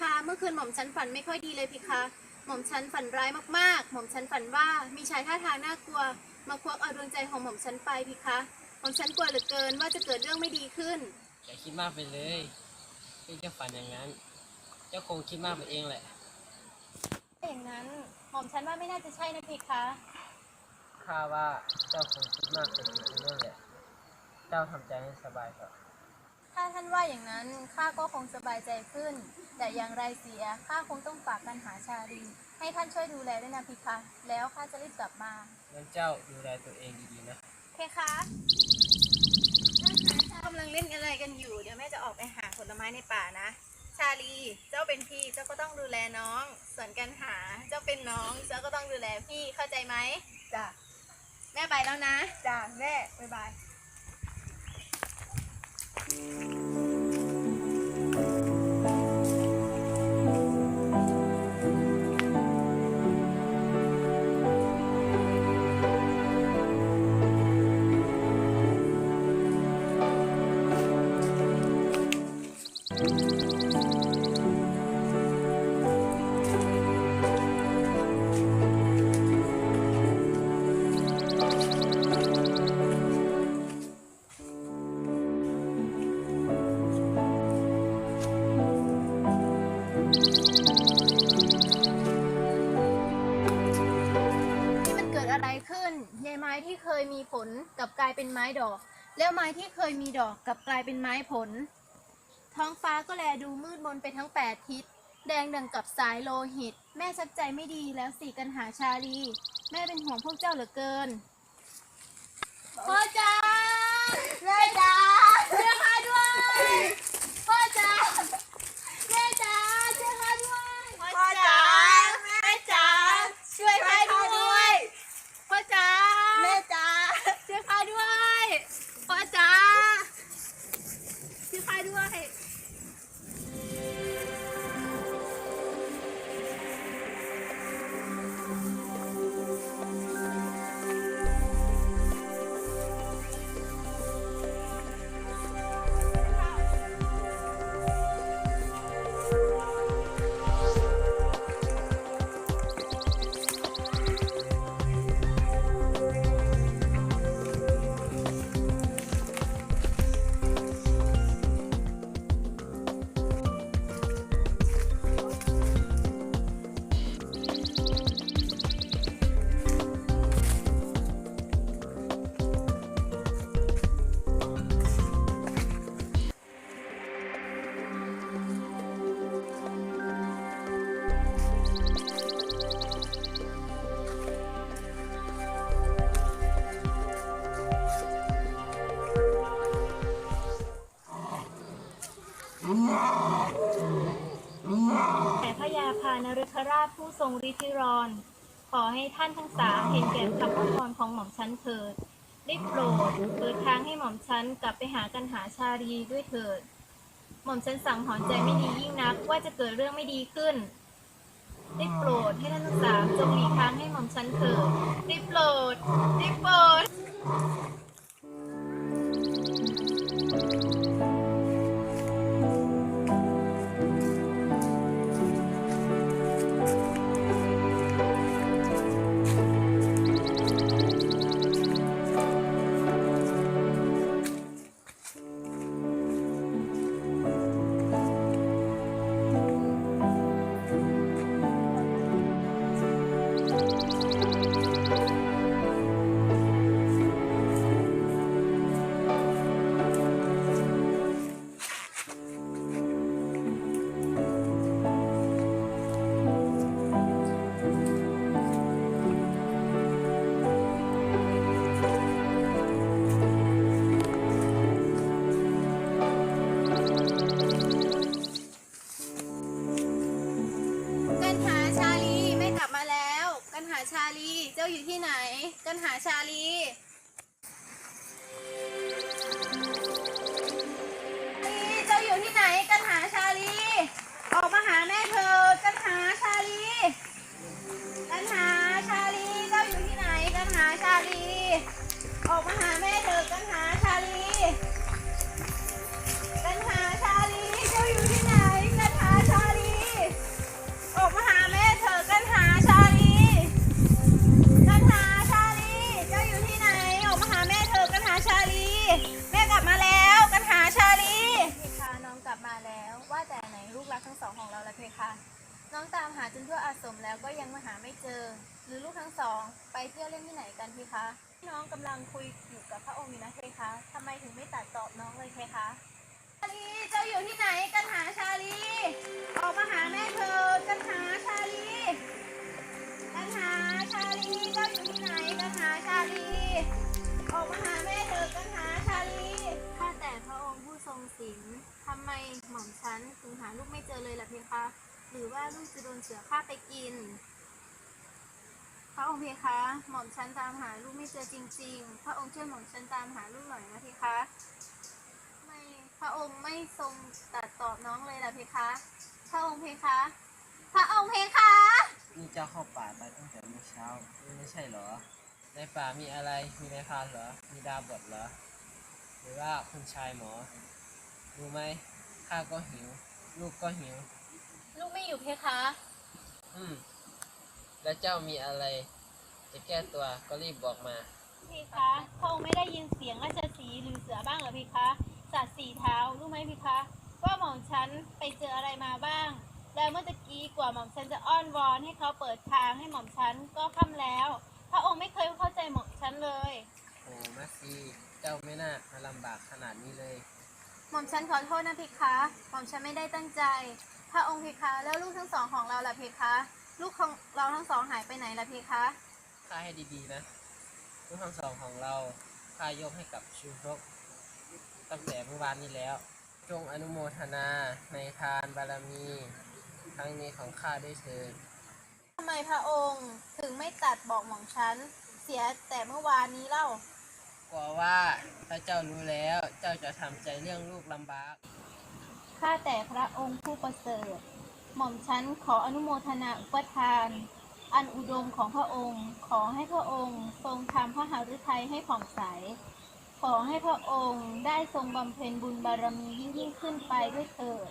ค์เพคะ เมื่อคืนหม่อมฉันฝันไม่ค่อยดีเลยเพคะ หม่อมฉันฝันร้ายมากๆ หม่อมฉันฝันว่ามีชายท่าทางน่ากลัว มาควักเอาดวงใจของหม่อมฉันไปเพคะ หม่อมฉันกลัวเหลือเกินว่าจะเกิดเรื่องไม่ดีขึ้น อย่าคิดมากไปเลยที่เจ้าฝันอย่างนั้น เจ้าคงคิดมากไปเองแหละ อย่างนั้นหม่อมฉันว่าไม่น่าจะใช่นะเพคะ ข้าว่าเจ้าคงคิดมากไปเองนั่นแหละ เจ้าทำใจให้สบายเถอะ ถ้าท่านว่าอย่างนั้นข้าก็คงสบายใจขึ้น แต่อย่างไรเสียข้าคงต้องฝากกันหาชาลีให้ท่านช่วยดูแลด้วยนะเพคะแล้วข้าจะรีบกลับมางั้นเจ้าดูแลตัวเองดีๆนะเพคะกำลังเล่นอะไรกันอยู่ เดี๋ยวแม่จะออกไปหาผลไม้ในป่านะ ชาลีเจ้าเป็นพี่เจ้าก็ต้องดูแลน้อง ส่วนกันหาเจ้าเป็นน้องเจ้าก็ต้องดูแลพี่เข้าใจไหมจ้ะแม่ไปแล้วนะจ้ะแม่บ๊ายบาย เป็นไม้ดอก แล้วไม้ที่เคยมีดอกกลับกลายเป็นไม้ผล ท้องฟ้าก็แลดูมืดมนไปทั้งแปดทิศ แดงดังกับสายโลหิต แม่ชักใจไม่ดีแล้วสี่กันหาชาลี แม่เป็นห่วงพวกเจ้าเหลือเกินพ่อจ้าแม่จ้า ราชผู้ทรงฤทธิรอนขอให้ท่านทั้งสามเห็นแก่คำอ้อนวนของหม่อมฉันเถิด ได้โปรดเปิดทางให้หม่อมฉันกลับไปหากันหาชาลีด้วยเถิด หม่อมฉันสั่งหอนใจไม่ดียิ่งนักว่าจะเกิดเรื่องไม่ดีขึ้น ได้โปรดให้ท่านทั้งสามจงหลีกทางให้หม่อมฉันเถิด ได้โปรด ได้โปรดกัน จ้าอยู่ที่ไหน กันหาชาลีชาลี เจ้าอยู่ที่ไหน กันหาชาลี ออกมาหาแม่เธอ กันหาชาลี กันหาชาลี เจ้าอยู่ที่ไหน กันหาชาลี ออกมาหาแม่เธอ กันหา รักทั้งสองของเราละเพคะ น้องตามหาจนทั่วอาสมแล้วก็ยังมาหาไม่เจอ หรือลูกทั้งสอง ไปเที่ยวเล่นที่ไหนกันเพคะน้องกำลังคุยอยู่กับพระองค์อยู่นะเพคะทำไมถึงไม่ตัดตอบน้องเลยเพคะชาลีเจ้าอยู่ที่ไหนกันหาชาลีออกมาหาแม่เธอกันหาชาลีกันหาชาลีเจ้าอยู่ที่ไหนกันหาชาลีออกมาหาแม่เธอกันหาชาลีข้าแต่พระองค์ผู้ทรงศีลทำไม เจอเลยล่ะเพคะ หรือว่าลูกจะโดนเสือฆ่าไปกิน พระองค์เพคะ หม่อมฉันตามหาลูกไม่เจอจริง ๆ พระองค์ช่วยหม่อมฉันตามหาลูกหน่อยนะเพคะ ไม่ พระองค์ไม่ทรงตัดตอบน้องเลยล่ะเพคะ พระองค์เพคะ พระองค์เพคะ นี่เจ้าเข้าป่าไปตั้งแต่เมื่อเช้าไม่ใช่เหรอ ในป่ามีอะไร มีนายพรานเหรอ มีดาบทเหรอ หรือว่าคุณชายหมอ รู้ไหมข้าก็หิว ลูกก็หิว ลูกไม่อยู่เพคะ อืม แล้วเจ้ามีอะไร จะแก้ตัวก็รีบบอกมา เพคะพระองค์ไม่ได้ยินเสียงราชสีห์หรือเสือบ้างเหรอเพคะ สัตว์สี่เท้ารู้ไหมเพคะ ว่าหม่อมฉันไปเจออะไรมาบ้าง แล้วเมื่อตะกี้กว่าหม่อมฉันจะอ้อนวอนให้เขาเปิดทางให้หม่อมฉันก็ค่ำแล้ว พระองค์ไม่เคยเข้าใจหม่อมฉันเลย โอ้แม่ซีเจ้าไม่น่ามาลำบากขนาดนี้เลย หม่อมฉันขอโทษนะเพคะ หม่อมฉันไม่ได้ตั้งใจ พระองค์เพคะ แล้วลูกทั้งสองของเราล่ะเพคะ ลูกของเราทั้งสองหายไปไหนล่ะเพคะค่าให้ดีๆนะ ลูกทั้งสองของเราค่ายกให้กับชูรกตั้งแต่เมื่อวานนี้แล้ว จงอนุโมทนาในทานบารมีครั้งนี้ของข้าด้วยเถิดทำไมพระองค์ถึงไม่ตัดบอกหม่อมฉัน เสียแต่เมื่อวานนี้เล่า กลัวว่าถ้าเจ้ารู้แล้วเจ้าจะทำใจเรื่องลูกลำบาก ข้าแต่พระองค์ผู้ประเสริฐ หม่อมฉันขออนุโมทนาอุปทาน อันอุดมของพระองค์ ขอให้พระองค์ทรงทำพระหฤทัยให้ผ่องใส ขอให้พระองค์ได้ทรงบำเพ็ญบุญบารมียิ่งยิ่งขึ้นไปด้วยเถิด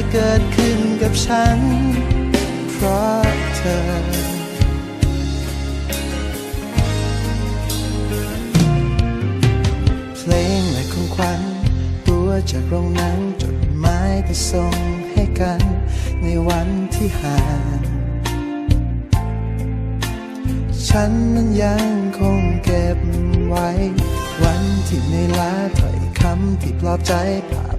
ยเกิดขึ้นกับฉัน เพราะเธอ เพลงและของขวัญตัวจากโรงนังจดหมายที่ส่งให้กัน ในวันที่ห่างฉันนั้นยังคงเก็บไว้ วันที่ในอยล้าถ้อยคำที่ปลอบใจภา